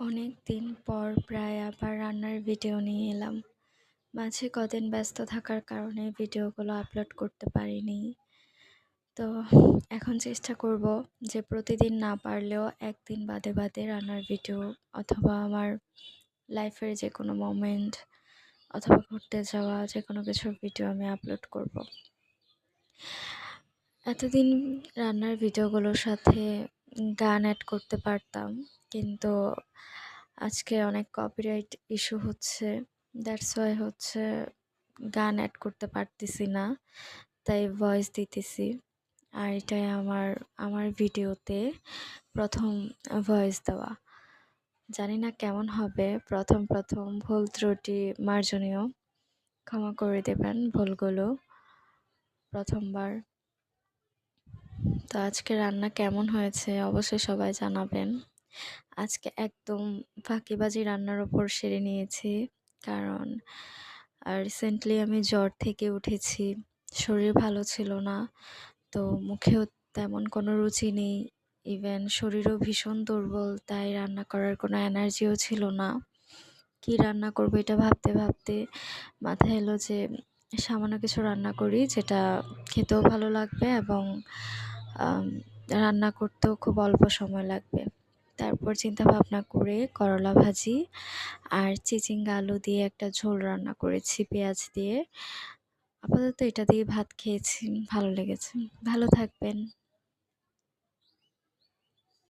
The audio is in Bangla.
অনেক দিন পর প্রায় আবার রান্নার ভিডিও নিয়ে এলাম। মাঝে কদিন ব্যস্ত থাকার কারণে ভিডিওগুলো আপলোড করতে পারিনি। তো এখন চেষ্টা করব যে প্রতিদিন না পারলেও একদিন বাদে বাদে রান্নার ভিডিও অথবা আমার লাইফের যে কোনো মোমেন্ট অথবা ঘুরতে যাওয়া যে কোনো কিছুর ভিডিও আমি আপলোড করব। এতদিন রান্নার ভিডিওগুলোর সাথে গান অ্যাড করতে পারতাম। কিন্তু আজকে অনেক কপিরাইট ইস্যু হচ্ছে। দ্যাটস ওয়াই হচ্ছে গান অ্যাড করতে পারতেছি না। তাই ভয়েস দিতেছি। আর এটাই আমার আমার ভিডিওতে প্রথম ভয়েস দেওয়া। জানি না কেমন হবে। প্রথম প্রথম ভুল ত্রুটি মার্জনীয়। ক্ষমা করে দেবেন ভুলগুলো। প্রথমবার। তো আজকে রান্না কেমন হয়েছে অবশ্যই সবাই জানাবেন। আজকে একদম ফাঁকিবাজি রান্নার ওপর সেরে নিয়েছি। কারণ রিসেন্টলি আমি জ্বর থেকে উঠেছি, শরীর ভালো ছিল না, তো মুখেও তেমন কোনো রুচি নেই। ইভেন শরীরও ভীষণ দুর্বল, তাই রান্না করার কোনো এনার্জিও ছিল না। কি রান্না করব এটা ভাবতে ভাবতে মাথায় এলো যে সামান্য কিছু রান্না করি, যেটা খেতেও ভালো লাগবে এবং রান্না করতেও খুব অল্প সময় লাগবে। তারপর চিন্তা ভাবনা করে করলা ভাজি আর চিচিঙ্গা আলু দিয়ে একটা ঝোল রান্না করেছি পেঁয়াজ দিয়ে। আপাতত এটা দিয়ে ভাত খেয়েছি, ভালো লেগেছে। ভালো থাকবেন।